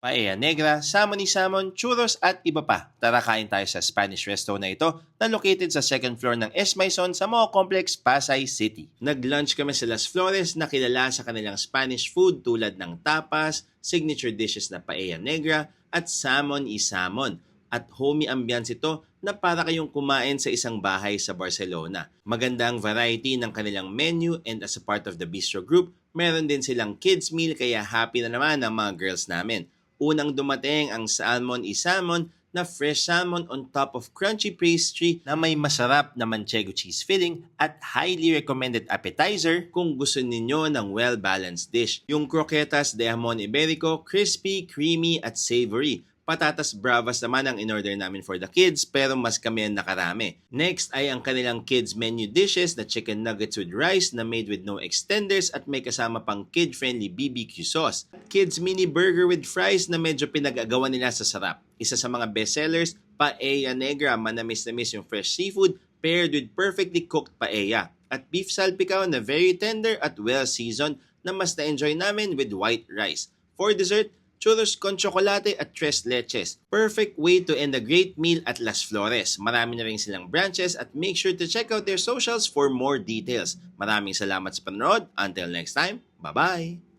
paella negra, salmon salmon, churros at iba pa. Tara kain tayo sa Spanish resto na ito na located sa second floor ng S. Maison sa Mo Complex, Pasay City. Nag-lunch kami sa Las Flores na kilala sa kanilang Spanish food tulad ng tapas, signature dishes na paella negra at salmon salmon. At homey ambiance ito na para kayong kumain sa isang bahay sa Barcelona. Maganda ang variety ng kanilang menu and as a part of the bistro group, meron din silang kids meal kaya happy na naman ang mga girls namin. Unang dumating ang salmon salmon na fresh salmon on top of crunchy pastry na may masarap na manchego cheese filling at highly recommended appetizer kung gusto ninyo ng well-balanced dish. Yung croquetas de jamon iberico, crispy, creamy at savory. Patatas bravas naman ang in-order namin for the kids pero mas kami ang nakarami. Next ay ang kanilang kids menu dishes na chicken nuggets with rice na made with no extenders at may kasama pang kid-friendly BBQ sauce. Kids mini burger with fries na medyo pinag-agawa nila sa sarap. Isa sa mga bestsellers, paella negra, manamis-namis yung fresh seafood paired with perfectly cooked paella. At beef salpicao na very tender at well-seasoned na mas na-enjoy namin with white rice. For dessert, churros con chocolate at tres leches. Perfect way to end a great meal at Las Flores. Marami na rin silang branches at make sure to check out their socials for more details. Maraming salamat sa panonood. Until next time, bye-bye!